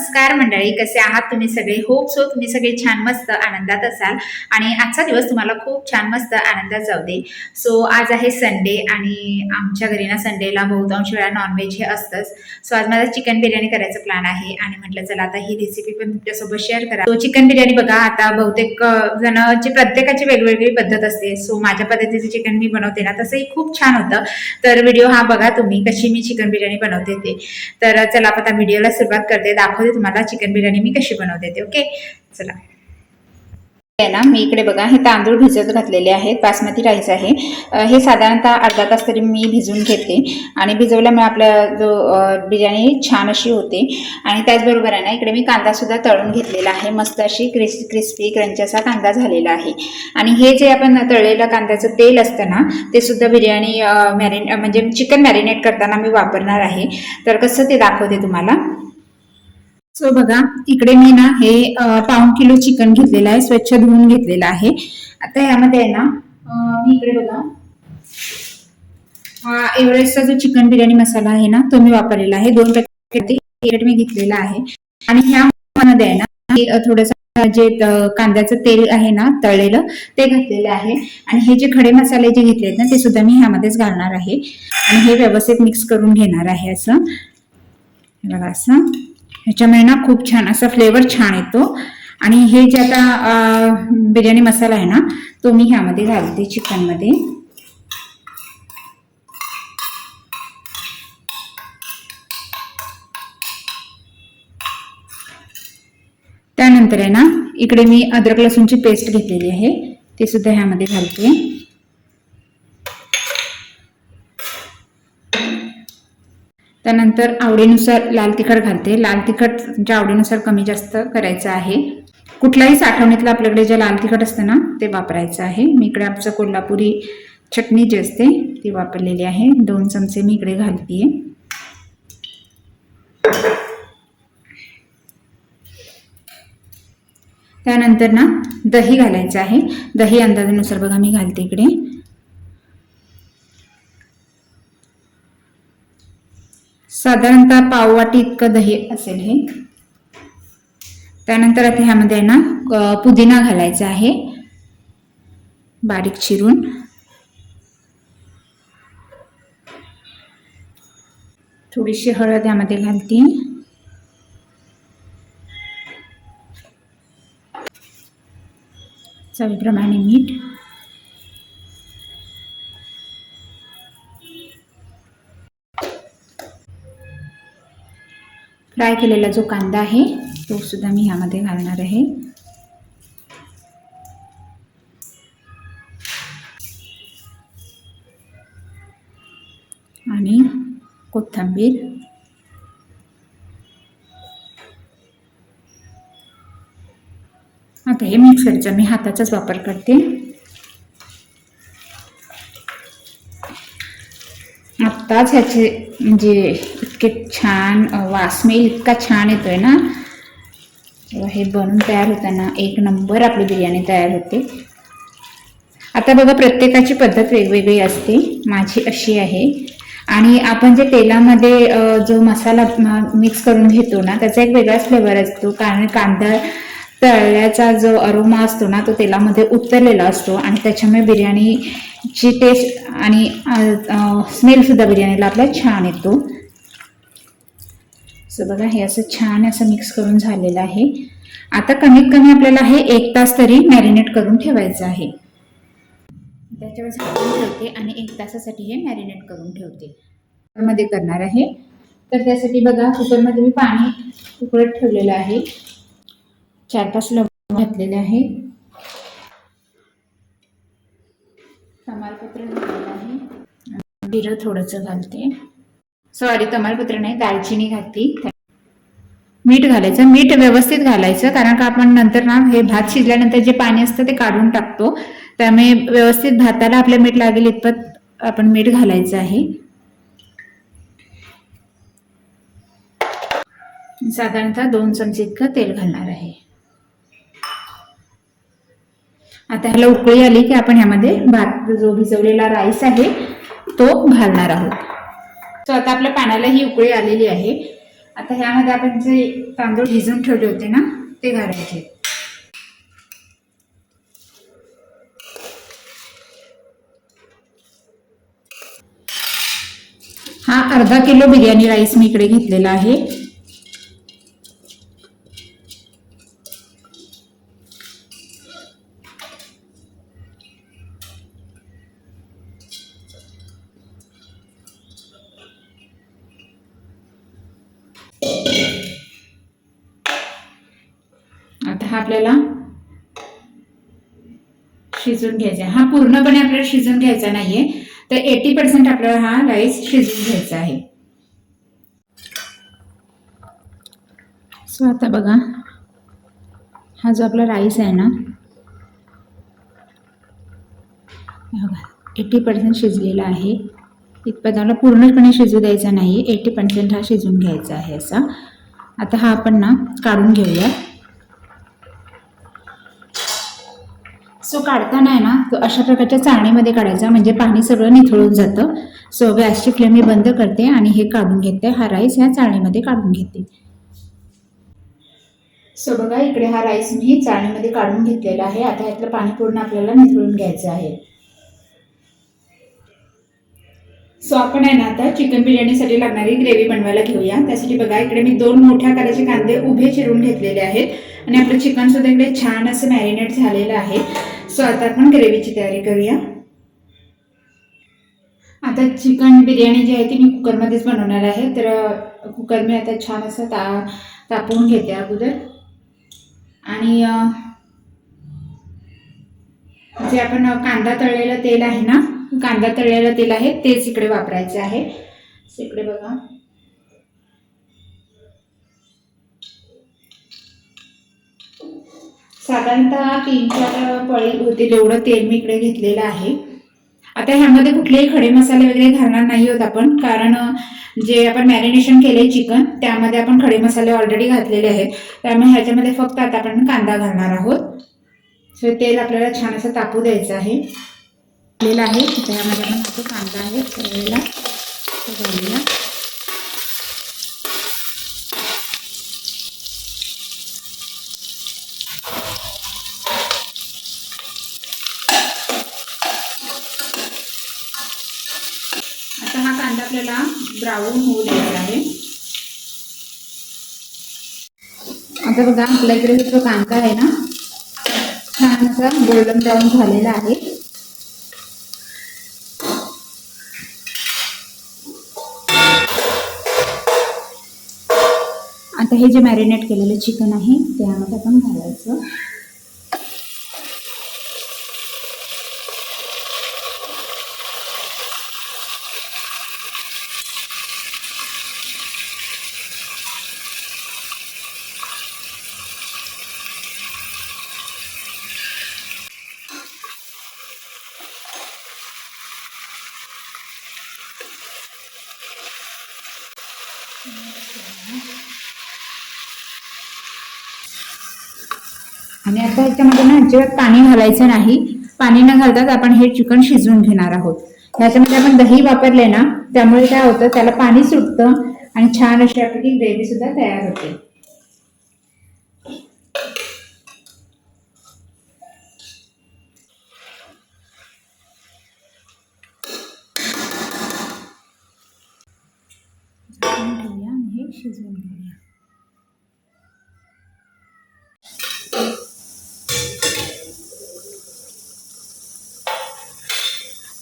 नमस्कार मंडळी कसे आहात तुम्ही सगळे? होप सो तुम्ही सगळे छान मस्त आनंदात असाल. आणि आजचा दिवस तुम्हाला खूप छान मस्त आनंदात जाऊ दे. सो आज आहे संडे आणि आमच्या घरी ना संडेला बहुतांश वेळा नॉनव्हेज हे असतंच. सो आज माझा चिकन बिर्याणी करायचा प्लॅन आहे आणि म्हटलं चला आता ही रेसिपी पण तुमच्यासोबत शेअर करा. सो चिकन बिर्याणी बघा आता बहुतेक जण जणांची प्रत्येकाची वेगवेगळी पद्धत असते. सो माझ्या पद्धतीचं चिकन मी बनवते ना तसंही खूप छान होतं. तर व्हिडिओ हा बघा तुम्ही कशी मी चिकन बिर्याणी बनवते ते. तर चला आपण आता व्हिडिओला सुरुवात करते. दाखवते तुम्हाला चिकन बिर्याणी मी कशी बनवते ते ओके चला. आहे ना मी इकडे बघा हे तांदूळ भिजत घातलेले आहेत बासमती राईस आहे. हे साधारणतः अर्धा तास तरी मी भिजवून घेते. आणि भिजवल्यामुळे आपला जो बिर्याणी छान अशी होते. आणि त्याचबरोबर आहे ना इकडे मी कांदा सुद्धा तळून घेतलेला आहे. मस्त अशी क्रिस क्रिस्पी क्रंच असा कांदा झालेला आहे. आणि हे जे आपण तळलेलं कांद्याचं तेल असतं ना ते सुद्धा बिर्याणी मॅरिने म्हणजे चिकन मॅरिनेट करताना मी वापरणार आहे. तर कसं ते दाखवते तुम्हाला? सो बघा इकडे मी ना हे पाऊन किलो चिकन घेतलेलं आहे स्वच्छ धुवून घेतलेलं आहे. आता यामध्ये आहे ना मी इकडे बघा. हा एव्हरेस्टचा जो चिकन बिर्याणी मसाला आहे ना तो मी वापरलेला आहे. दोन पॅकेट मी घेतलेला आहे. आणि ह्यामध्ये आहे ना थोडस थोडंसं जे कांद्याचं तेल आहे ना तळलेलं ते घातलेलं आहे. आणि हे जे खडे मसाले जे घेतलेत ना ते सुद्धा मी ह्यामध्येच घालणार आहे. आणि हे व्यवस्थित मिक्स करून घेणार आहे असं. बघा असं. ह्याच्यामुळे ना खूप छान असा फ्लेवर छान येतो. आणि हे जे आता बिर्याणी मसाला आहे ना तो मी ह्यामध्ये घालते चिकनमध्ये. त्यानंतर आहे ना इकडे मी अद्रक लसूणची पेस्ट घेतलेली आहे ते सुद्धा ह्यामध्ये घालते. त्यानंतर आवडीनुसार लाल तिखट घालते. लाल तिखट तुमच्या आवडीनुसार कमी जास्त करायचं आहे कुठल्याही साठवणीतलं आपल्याकडे जे लाल तिखट असतं ना ते वापरायचं आहे. मी इकडे आमचं कोल्हापुरी चटणी जी असते ती वापरलेली आहे. दोन चमचे मी इकडे घालते त्यानंतर ना दही घालायचं आहे. दही अंदाजानुसार बघा मी घालते इकडे. साधारणतः पाववाटी इतकं दही असेल हे. त्यानंतर आता ह्यामध्ये आहे ना पुदिना घालायचा आहे. बारीक चिरून. थोडीशी हळद यामध्ये घालते. चवीप्रमाणे मीठ. फ्राय केलेला जो कांदा आहे तो सुद्धा मी ह्यामध्ये घालणार आहे. आणि कोथिंबीर. आता हे मिक्सरचा मी हाताचाच वापर करते. आत्ताच ह्याचे म्हणजे इतके छान वासमेल इतका छान येतोय ना? हे बनून तयार होताना एक नंबर आपली बिर्याणी तयार होते. आता बघा प्रत्येकाची पद्धत वेगवेगळी असते. माझी अशी आहे. आणि आपण जे तेलामध्ये जो मसाला मिक्स करून घेतो ना त्याचा एक वेगळाच फ्लेवर असतो. कारण कांदा तळल्याचा जो अरोमा असतो ना तो तेलामध्ये उतरलेला असतो. आणि त्याच्यामुळे बिर्याणीची टेस्ट आणि स्मेलसुद्धा बिर्याणीला आपल्या छान येतो. सो बघा हे असं छान असं मिक्स करून झालेलं आहे. आता कमीत कमी आपल्याला हे एक तास तरी मॅरिनेट करून ठेवायचं आहे. त्याच्यावेळेस ठेवते आणि एक तासासाठी हे मॅरिनेट करून ठेवते. मध्ये करणार आहे. तर त्यासाठी बघा कुकरमध्ये मी पाणी उकळत ठेवलेलं आहे. चार पाच लवंग घातलेले आहे तमालपत्र घातलेलं आहे. जिरं थोडंसं घालते. सॉरी तमालपत्र नाही दालचिनी घातली. मीठ घालायचं. मीठ व्यवस्थित घालायचं कारण का आपण नंतर ना हे भात शिजल्यानंतर जे पाणी असतं ते काढून टाकतो. त्यामुळे व्यवस्थित भाताला आपलं मीठ लागेल इतपत आपण मीठ घालायचं आहे. साधारणतः दोन चमचे इतकं तेल घालणार आहे. आता ह्याला उकळी आली की आपण ह्यामध्ये भात जो भिजवलेला राईस आहे तो घालणार आहोत. तर आता आपल्या पाण्याला ही उकळी आलेली आहे. आता ह्यामध्ये आपण जे तांदूळ भिजून ठेवले होते ना ते घालायचे. हा अर्धा किलो बिर्याणी राईस मी इकडे घेतलेला आहे. आता हा आपल्याला शिजून घ्यायचा आहे. हा पूर्णपणे आपल्याला शिजून घ्यायचा नाहीये. तर एटी पर्सेंट आपल्याला हा राईस शिजून घ्यायचा आहे. सो आता बघा. हा जो आपला राईस आहे ना बघा एटी पर्सेंट शिजलेला आहे. इथपर्यंत पूर्णपणे शिजू द्यायचा नाही. एटी पर्सेंट हा शिजून घ्यायचा आहे असा. आता हा आपण ना काढून घेऊया. सो काढताना आहे ना तो अशा प्रकारच्या चाळणीमध्ये काढायचा. म्हणजे पाणी सगळं निथळून जातं. सो गॅसची फ्लेम मी बंद करते आणि हे काढून घेते. हा राईस ह्या चाळणीमध्ये काढून घेते. सो बघा इकडे हा राईस मी चाळणीमध्ये काढून घेतलेला आहे. आता ह्यातलं पाणी पूर्ण आपल्याला निथळून घ्यायचं आहे. सो आपण आहे ना आता चिकन बिर्याणीसाठी लागणारी ग्रेव्ही बनवायला घेऊया. त्यासाठी बघा इकडे मी दोन मोठ्या आकाराचे कांदे उभे चिरून घेतलेले आहेत. आणि आपलं चिकन सुद्धा इकडे छान असं मॅरिनेट झालेलं आहे. सो आता आपण ग्रेव्हीची तयारी करूया. आता चिकन बिर्याणी जी आहे ती मी कुकरमध्येच बनवणार आहे. तर कुकर मी आता छान असं ता तापवून घेते अगोदर. आणि जे आपण कांदा तळलेलं तेल आहे ना कांदा तळलेलं तेल आहे तेच इकडे वापरायचे आहे. इकडे बघा. साधारणतः तीन चार पळी होतील एवढं तेल मी इकडे घेतलेलं आहे. आता ह्यामध्ये कुठलेही खडे मसाले वगैरे घालणार नाही आहोत आपण कारण जे आपण मॅरिनेशन केले चिकन त्यामध्ये आपण खडे मसाले ऑलरेडी घातलेले आहेत. त्यामुळे ह्याच्यामध्ये फक्त आता आपण कांदा घालणार आहोत. सो तेल आपल्याला छान असं तापू द्यायचं आहे. घातलेला आहे. त्यामध्ये पण तो कांदा आहे. तळलेला. तो झालेला आता हा कांदा आपल्याला ब्राऊन होऊ द्यायचा आहे. आता बघा आपल्या इकडे जो कांदा आहे ना छान असा गोल्डन ब्राऊन झालेला आहे. आता हे जे मॅरिनेट केलेलं चिकन आहे त्यामध्ये आपण घालायचं. आणि आता ह्याच्यामध्ये ना अजिबात पाणी घालायचं नाही. पाणी न घालताच आपण हे चिकन शिजवून घेणार आहोत. ह्याच्यामध्ये आपण दही वापरले ना त्यामुळे काय होतं त्याला पाणी सुटतं आणि छान अशी आपली ग्रेव्ही सुद्धा तयार होते. शिजवून घ्या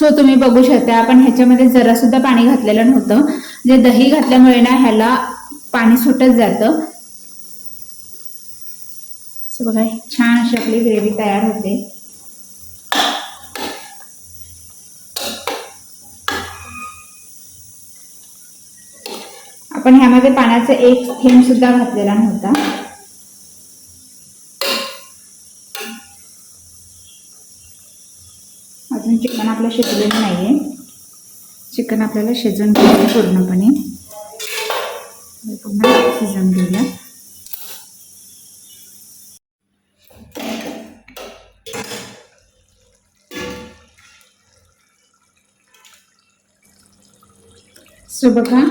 सो तुम्ही बघू शकता आपण ह्याच्यामध्ये जरा सुद्धा पाणी घातलेलं नव्हतं. जे दही घातल्यामुळे ना ह्याला पाणी सुटत जातं. सो बघा छान अशी आपली ग्रेव्ही तयार होते. आपण ह्यामध्ये पाण्याचा एक थेंब सुद्धा घातलेला नव्हता. आपलं शिजलेलं नाही आहे चिकन आपल्याला शिजवून घेऊया पूर्णपणे. पुन्हा शिजवून घेऊया. सुबका बघा.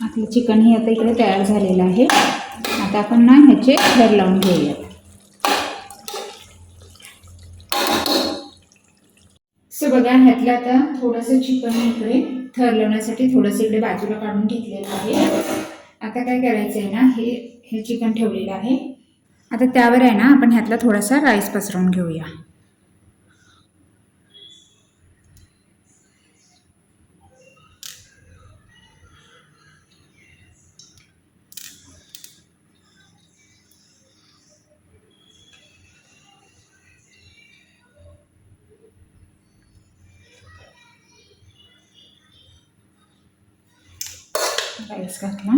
आपलं चिकन हे आता इकडे तयार झालेलं आहे. आता आपण ना ह्याचे थर लावून घेऊया. सो बघा ह्यातलं आता थोडंसं चिकन इकडे थर लावण्यासाठी थोडंसं इकडे बाजूला काढून घेतलेलं आहे. आता काय करायचं आहे ना हे हे चिकन ठेवलेलं आहे. आता त्यावर आहे ना आपण ह्यातला थोडासा राईस पसरवून घेऊया. राईस घातला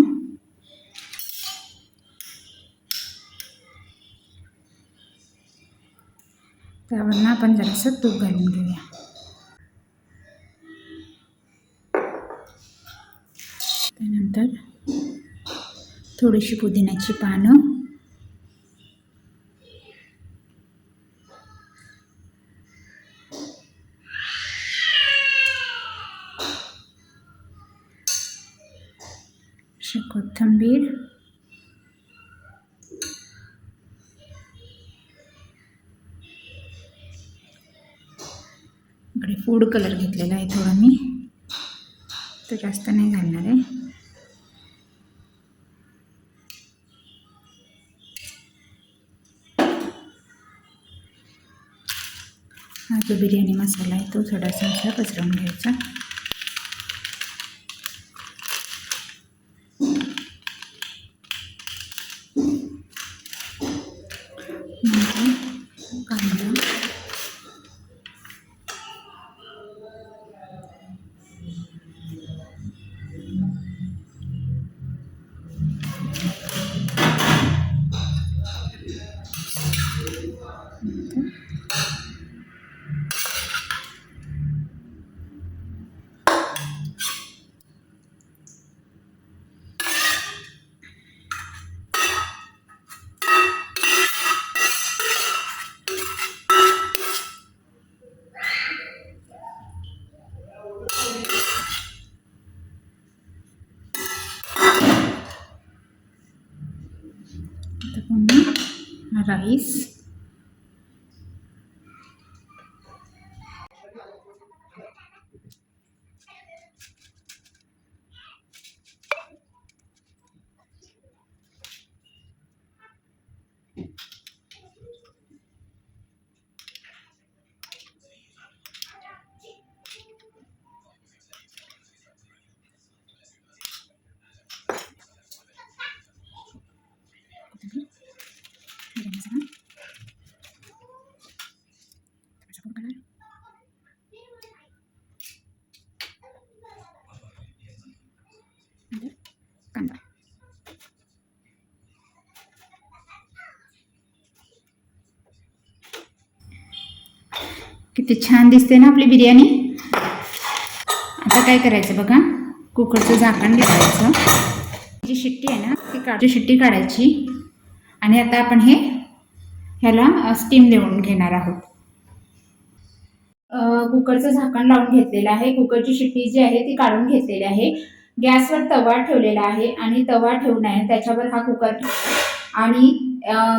त्यावरनं आपण जरासं तूप घालून घेऊया. त्यानंतर थोडीशी पुदिन्याची पानं. इकडे फूड कलर घेतलेला आहे थोडा मी. तो जास्त नाही घालणार आहे. हा जो बिर्याणी मसाला आहे तो थोडासा असा पसरवून घ्यायचा. पुन्हा किती छान दिसते ना आपली बिर्याणी. आता काय करायचं बघा कुकरचं झाकण घालायचं जी शिट्टी आहे ना ती काढ शिट्टी काढायची. आणि आता आपण हे ह्याला स्टीम देऊन घेणार आहोत. कुकरचं झाकण लावून घेतलेलं आहे. कुकरची शिट्टी जी आहे ती काढून घेतलेली आहे. गॅसवर तवा ठेवलेला आहे. आणि तवा ठेवून आहे त्याच्यावर हा कुकर आणि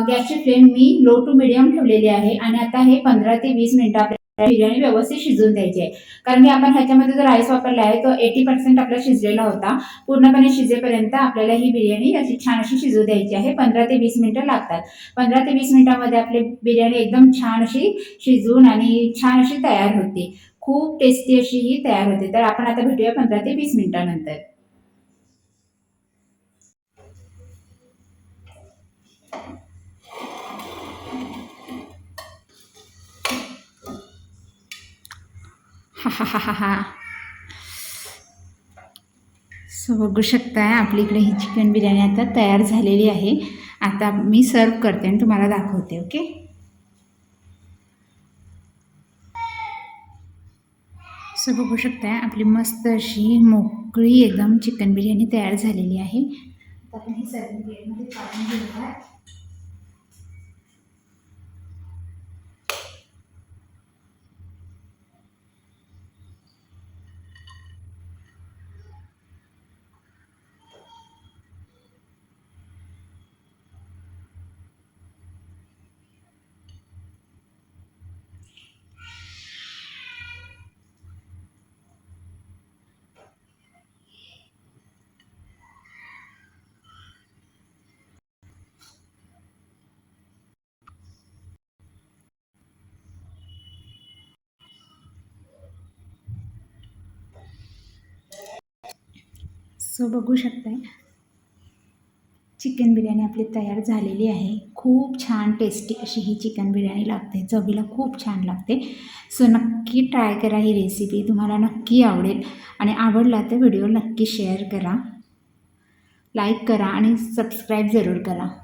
गॅसची फ्लेम मी लो टू मिडियम ठेवलेली आहे. आणि आता हे पंधरा ते वीस मिनटं बिर्याणी व्यवस्थित शिजवून द्यायची आहे. कारण की आपण ह्याच्यामध्ये जो राईस वापरला आहे तो एटी पर्सेंट आपला शिजलेला होता. पूर्णपणे शिजेपर्यंत आपल्याला ही बिर्याणी अशी छान अशी शिजू द्यायची आहे. पंधरा ते वीस मिनिटं लागतात. पंधरा ते वीस मिनिटामध्ये आपली बिर्याणी एकदम छान अशी शिजवून आणि छान अशी तयार होते. खूप टेस्टी अशी ही तयार होते. तर आपण आता भेटूया पंधरा ते वीस मिनिटानंतर. सो बघू शकताय आपली इकडे ही चिकन बिर्याणी आता तयार झालेली आहे. आता मी सर्व करते आणि तुम्हाला दाखवते ओके सो बघू शकताय आपली मस्त अशी मोकळी एकदम चिकन बिर्याणी तयार झालेली आहे. आता आपण ही सर्व प्लेटमध्ये काढून घेऊया सो बघू शकताय. चिकन बिर्याणी आपली तयार झालेली आहे. खूप छान टेस्टी अशी ही चिकन बिर्याणी लागते. चवीला खूप छान लागते. सो नक्की ट्राय करा ही रेसिपी तुम्हाला नक्की आवडेल. आणि आवडला तर व्हिडिओ नक्की शेअर करा. लाईक करा आणि सबस्क्राईब जरूर करा.